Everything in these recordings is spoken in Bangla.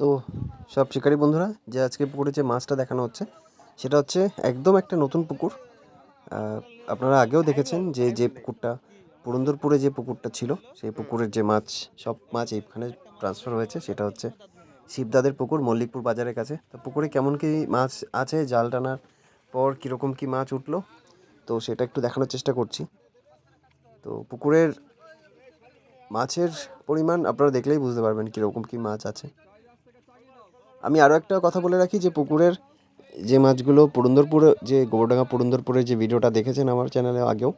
তো সব শিকারী বন্ধুরা, যে আজকে পুকুরে যে মাছটা দেখানো হচ্ছে, সেটা হচ্ছে একদম একটা নতুন পুকুর। আপনারা আগেও দেখেছেন যে যে পুকুরটা, পুরন্দরপুরে যে পুকুরটা ছিল, সেই পুকুরের যে মাছ, সব মাছ এইখানে ট্রান্সফার হয়েছে, সেটা হচ্ছে শিবদাদের পুকুর, মল্লিকপুর বাজারের কাছে। তো পুকুরে কেমন কি মাছ আছে, জাল টানার পর কীরকম কি মাছ উঠল, তো সেটা একটু দেখানোর চেষ্টা করছি। তো পুকুরের মাছের পরিমাণ আপনারা দেখলেই বুঝতে পারবেন কীরকম কী মাছ আছে। আমি আরও একটা কথা বলে রাখি যে পুকুরের যে মাছগুলো, পুরন্দরপুরে যে গোবরডাঙ্গা পুরন্দরপুরের যে ভিডিওটা দেখেছেন আমার চ্যানেলে আগেও,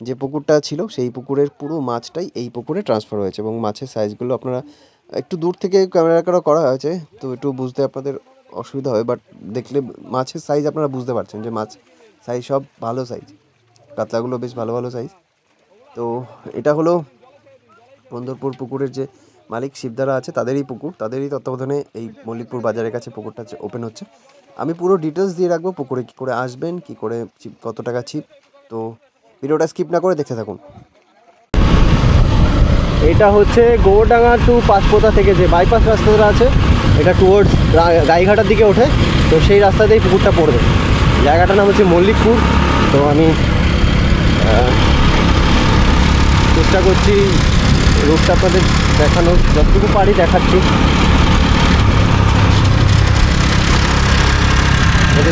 যে পুকুরটা ছিল সেই পুকুরের পুরো মাছটাই এই পুকুরে ট্রান্সফার হয়েছে এবং মাছের সাইজগুলো আপনারা একটু দূর থেকে ক্যামেরা করা করা হয়েছে, তো একটু বুঝতে আপনাদের অসুবিধা হয় বাট দেখলে মাছের সাইজ আপনারা বুঝতে পারছেন যে মাছ সাইজ সব ভালো সাইজ কাতলাগুলো বেশ ভালো ভালো সাইজ তো এটা হলো বন্দরপুর পুকুরের যে মালিক শিবদারা আছে, তাদেরই পুকুর, তাদেরই তত্ত্বাবধানে এই মল্লিকপুর বাজারের কাছে পুকুরটা ওপেন হচ্ছে। আমি পুরো ডিটেলস দিয়ে রাখব, পুকুরে কী করে আসবেন, কী করে কত টাকা ছিপ তো ভিডিওটা স্কিপ না করে দেখতে থাকুন। এটা হচ্ছে গোবরডাঙ্গা টু পাঁচপোতা থেকে যে বাইপাস রাস্তাটা আছে, এটা টুয়ার্ডস গাইঘাটার দিকে ওঠে, তো সেই রাস্তাতেই পুকুরটা পড়বে। জায়গাটার নাম হচ্ছে মল্লিকপুর, তো আমি চেষ্টা করছি রূপটা আপনাদের দেখানোর, যতটুকু পারি দেখাচ্ছি।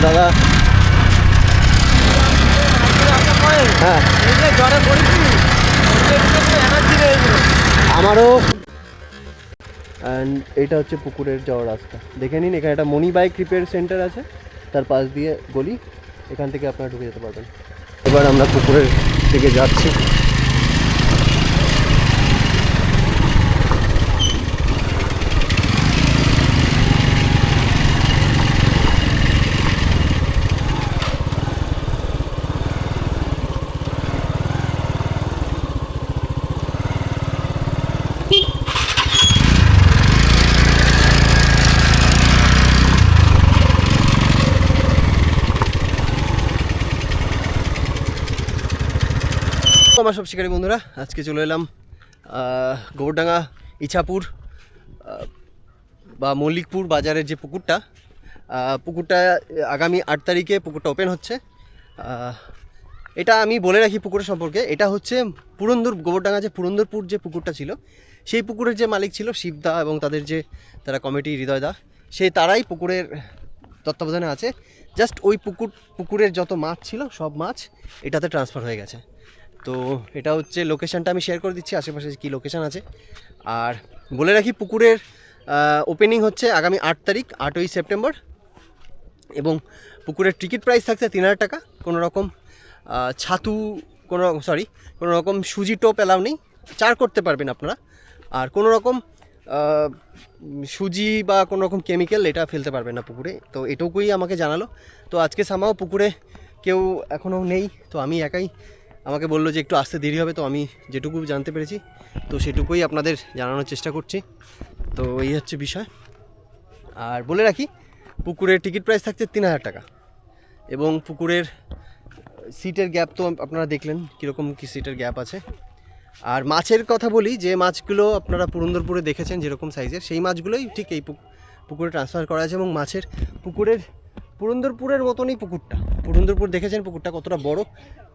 দাদা। হ্যাঁ। আমারও অ্যান্ড এটা হচ্ছে পুকুরের যাওয়ার রাস্তা। দেখে নিন, এখানে একটা মনি বাইক রিপেয়ার সেন্টার আছে। তার পাশ দিয়ে গলি, এখান থেকে আপনারা ঢুকে যেতে পারবেন। এবার আমরা পুকুরের দিকে যাচ্ছি। আমার সব শিকারী বন্ধুরা। আজকে চলে এলাম গোবরডাঙ্গা ইছাপুর বা মল্লিকপুর বাজারের যে পুকুরটা পুকুরটা আগামী আট তারিখে পুকুরটা ওপেন হচ্ছে। এটা আমি বলে রাখি পুকুরের সম্পর্কে, এটা হচ্ছে পুরন্দর গোবরডাঙ্গা যে পুরন্দরপুর যে পুকুরটা ছিল, সেই পুকুরের যে মালিক ছিল শিবদা এবং তাদের যে, তারা কমিটি হৃদয়দা সেই তারাই পুকুরের তত্ত্বাবধানে আছে। জাস্ট ওই পুকুর, পুকুরের যত মাছ ছিল, সব মাছ এটাতে ট্রান্সফার হয়ে গেছে। তো এটা হচ্ছে লোকেশানটা আমি শেয়ার করে দিচ্ছি, আশেপাশে কী লোকেশান আছে। আর বলে রাখি, পুকুরের ওপেনিং হচ্ছে আগামী আট তারিখ, আটই সেপ্টেম্বর। এবং পুকুরের টিকিট প্রাইস থাকছে তিন হাজার টাকা। কোনো রকম ছাতু, কোনো রকম সরি কোনো রকম সুজি টোপ এলাও নেই। চার করতে পারবেন আপনারা। আর কোনো রকম সুজি বা কোনো রকম কেমিক্যাল এটা ফেলতে পারবেন না পুকুরে। তো এটুকুই আমাকে জানালো। তো আজকে সামাও পুকুরে কেউ এখনও নেই। তো আমি একাই আমাকে বলল যে একটু আসতে দেরি হবে, তো আমি যেটুকু জানতে পেরেছি, তো সেটুকুই আপনাদের জানানোর চেষ্টা করছি। তো এই হচ্ছে বিষয়। আর বলে রাখি, পুকুরের টিকিট প্রাইস থাকছে তিন হাজার টাকা। এবং পুকুরের সিটের গ্যাপ তো আপনারা দেখলেন কীরকম কী সিটের গ্যাপ আছে। আর মাছের কথা বলি, যে মাছগুলো আপনারা পুরন্দরপুরে দেখেছেন যেরকম সাইজের সেই মাছগুলোই ঠিক এই পুক- পুকুরে ট্রান্সফার করা আছে এবং মাছের পুকুরের পুরন্দরপুরের মতনই পুকুরটা। পুরন্দরপুর দেখেছেন পুকুরটা কতটা বড়?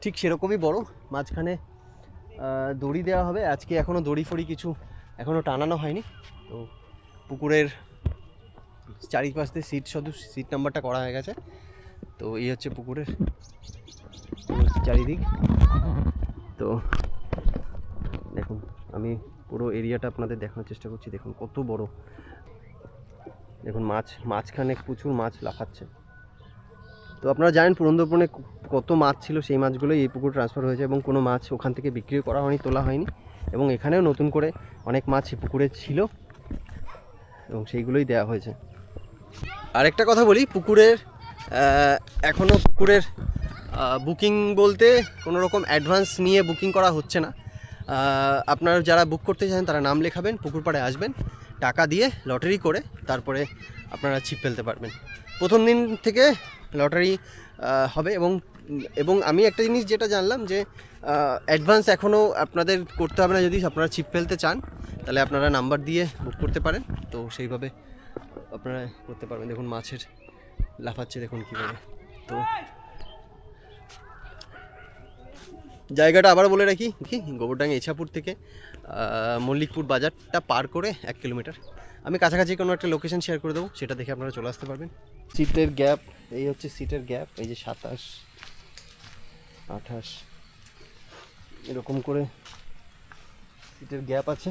ঠিক সেরকমই বড়। মাঝখানে দড়ি দেওয়া হবে। আজকে এখনও দড়ি ফড়ি কিছু এখনও টানানো হয়নি। তো পুকুরের চারিপাশ দিয়ে সিট শুধু সিট নাম্বারটা করা হয়ে গেছে। তো এই হচ্ছে পুকুরের চারিদিক। তো দেখুন, আমি পুরো এরিয়াটা আপনাদের দেখানোর চেষ্টা করছি। দেখুন কত বড়। দেখুন মাছ, মাঝখানে প্রচুর মাছ লাফাচ্ছে। তো আপনারা জানেন পুরন্দরপুরে কত মাছ ছিল, সেই মাছগুলোই এই পুকুর ট্রান্সফার হয়েছে এবং কোনো মাছ ওখান থেকে বিক্রি করা হয়নি, তোলা হয়নি এবং এখানেও নতুন করে অনেক মাছ এই পুকুরে ছিল এবং সেইগুলোই দেওয়া হয়েছে। আরেকটা কথা বলি, পুকুরের এখনও পুকুরের বুকিং বলতে কোনো রকম অ্যাডভান্স নিয়ে বুকিং করা হচ্ছে না। আপনার যারা বুক করতে চান তারা নাম লেখাবেন, পুকুর পাড়ে আসবেন, টাকা দিয়ে লটারি করে তারপরে আপনারা ছিপ ফেলতে পারবেন। প্রথম দিন থেকে লটারি হবে এবং এবং আমি একটা জিনিস যেটা জানলাম যে অ্যাডভান্স এখনও আপনাদের করতে হবে না, যদি আপনারা ছিপ ফেলতে চান, তাহলে আপনারা নাম্বার দিয়ে বুক করতে পারেন। তো সেইভাবে আপনারা করতে পারবেন। দেখুন, মাছের লাফাচ্ছে, দেখুন কীভাবে। তো জায়গাটা আবার বলে রাখি, কি? গোবরডাঙ্গা ইছাপুর থেকে মল্লিকপুর বাজারটা পার করে এক কিলোমিটার। আমি কাছাকাছি কোনো একটা লোকেশন শেয়ার করে দেবো সেটা দেখে আপনারা চলে আসতে পারবেন। সিটের গ্যাপ এই হচ্ছে সিটের গ্যাপ এই যে সাতাশ আঠাশ এরকম করে সিটের গ্যাপ আছে।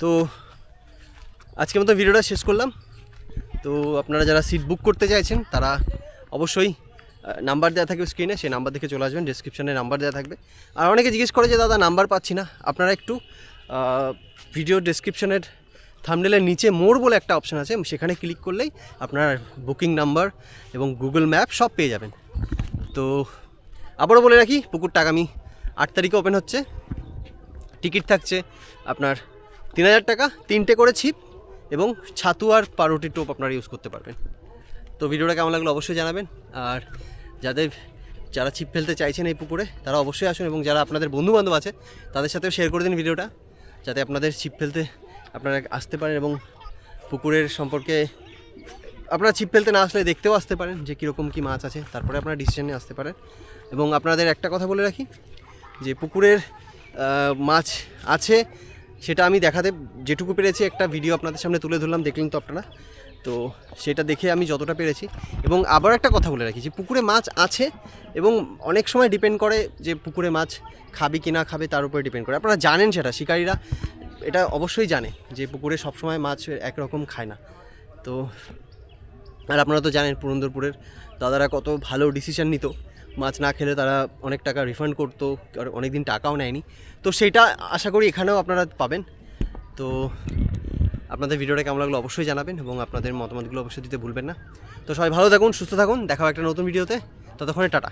তো আজকের মতো ভিডিওটা শেষ করলাম। তো আপনারা যারা সিট বুক করতে চাইছেন তারা অবশ্যই নাম্বার দেওয়া থাকবে স্ক্রিনে সেই নাম্বার দেখে চলে আসবেন ডিসক্রিপশানে নাম্বার দেওয়া থাকবে। আর অনেকে জিজ্ঞেস করে যে, দাদা নাম্বার পাচ্ছি না। আপনারা একটু ভিডিও ডিসক্রিপশনের থামনেলের নিচে মোড় বলে একটা অপশান আছে, সেখানে ক্লিক করলেই আপনার বুকিং নাম্বার এবং গুগল ম্যাপ সব পেয়ে যাবেন। তো, আবারও বলে রাখি, পুকুরটা আগামী আট তারিখে ওপেন হচ্ছে। টিকিট থাকছে আপনার তিন হাজার টাকা, তিনটে করে ছিপ এবং ছাতু আর পাউরুটি টোপ আপনারা ইউজ করতে পারবেন। তো ভিডিওটা কেমন লাগল অবশ্যই জানাবেন। আর যাদের, যারা ছিপ ফেলতে চাইছেন এই পুকুরে, তারা অবশ্যই আসুন এবং যারা আপনাদের বন্ধু বান্ধব আছে, তাদের সাথেও শেয়ার করে দিন ভিডিওটা, যাতে আপনাদের ছিপ ফেলতে আপনারা আসতে পারেন এবং পুকুরের সম্পর্কে আপনারা ছিপ ফেলতে না আসলে দেখতেও আসতে পারেন যে কীরকম কী মাছ আছে, তারপরে আপনারা ডিসিশনে আসতে পারেন। এবং আপনাদের একটা কথা বলে রাখি, যে পুকুরের মাছ আছে, সেটা আমি দেখাতে যেটুকু পেরেছি, একটা ভিডিও আপনাদের সামনে তুলে ধরলাম, দেখলেন তো আপনারা। তো সেটা দেখে আমি যতটা পেরেছি। এবং আবার একটা কথা বলে রাখি যে, পুকুরে মাছ আছে এবং অনেক সময় ডিপেন্ড করে যে, পুকুরে মাছ খাবে কি না খাবে তার উপরে ডিপেন্ড করে। আপনারা জানেন সেটা, শিকারীরা এটা অবশ্যই জানে যে, পুকুরে সবসময় মাছ একরকম খায় না। তো আর আপনারা তো জানেন পুরন্দরপুরের দাদারা কত ভালো ডিসিশন নিত। মাছ না খেলে তারা অনেক টাকা রিফান্ড করতো অনেক দিন টাকাও নেয়নি। তো সেটা আশা করি এখানেও আপনারা পাবেন। তো আপনাদের ভিডিওটা কেমন লাগল অবশ্যই জানাবেন এবং আপনাদের মতামতগুলো অবশ্যই দিতে ভুলবেন না। তো সবাই ভালো থাকুন, সুস্থ থাকুন, দেখাও একটা নতুন ভিডিওতে। ততক্ষণে টাটা।